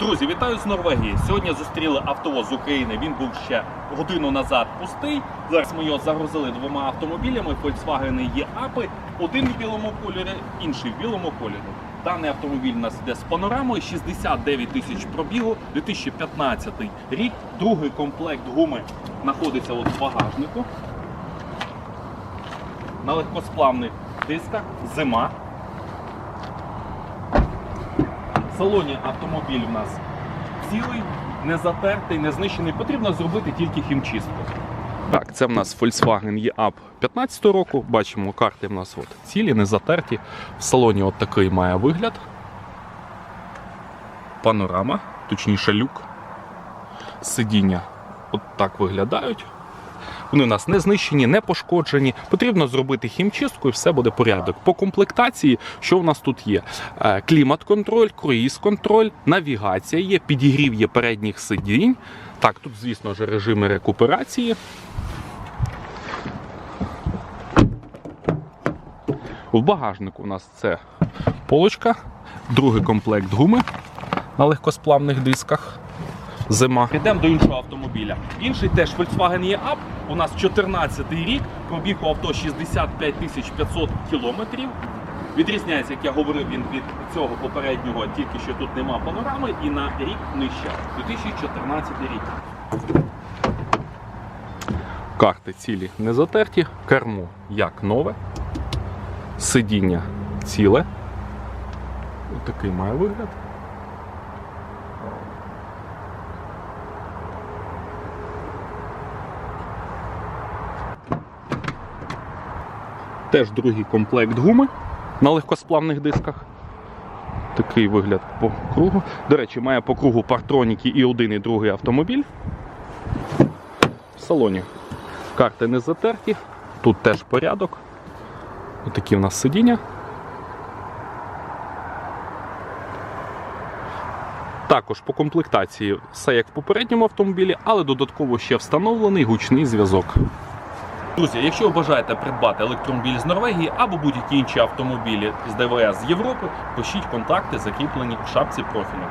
Друзі, вітаю з Норвегії. Сьогодні зустріли автовоз з України. Він був ще годину назад пустий. Зараз ми його загрузили двома автомобілями. Volkswagen E-Up. Один в білому кольорі, інший в білому кольорі. Даний автомобіль у нас йде з панорамою 69 тисяч пробігу, 2015 рік. Другий комплект гуми знаходиться от в багажнику. На легкосплавних дисках зима. В салоні автомобіль у нас цілий, не затертий, не знищений. Потрібно зробити тільки хімчистку. Так, це в нас Volkswagen E-Up 15 року. Бачимо, карти в нас от цілі, не затерті. В салоні от такий має вигляд. Панорама, точніше люк. Сидіння от так виглядають. Вони у нас не знищені, не пошкоджені. Потрібно зробити хімчистку і все буде порядок. По комплектації, що в нас тут є? Е, Клімат-контроль, круїз-контроль, навігація є, підігрів є передніх сидінь. Так, тут, звісно ж, режими рекуперації. В багажнику у нас це полочка, другий комплект гуми на легкосплавних дисках. Зима. Йдемо до іншого автомобіля. Інший теж Volkswagen E-Up. У нас 14 рік, пробіг у авто 65 500 кілометрів. Відрізняється, як я говорив, він від цього попереднього, тільки що тут нема панорами і на рік нижче. 2014 рік. Карти цілі не затерті, кермо як нове, сидіння ціле. Ось такий має вигляд. Теж другий комплект гуми на легкосплавних дисках. Такий вигляд по кругу. До речі, має по кругу партроніки і один, і другий автомобіль. В салоні карти не затерті, тут теж порядок. Отакі в нас сидіння. Також по комплектації все як в попередньому автомобілі, але додатково ще встановлений гучний зв'язок. Друзі, якщо ви бажаєте придбати електромобіль з Норвегії або будь-які інші автомобілі з ДВС з Європи, пишіть контакти, закріплені в шапці профілю.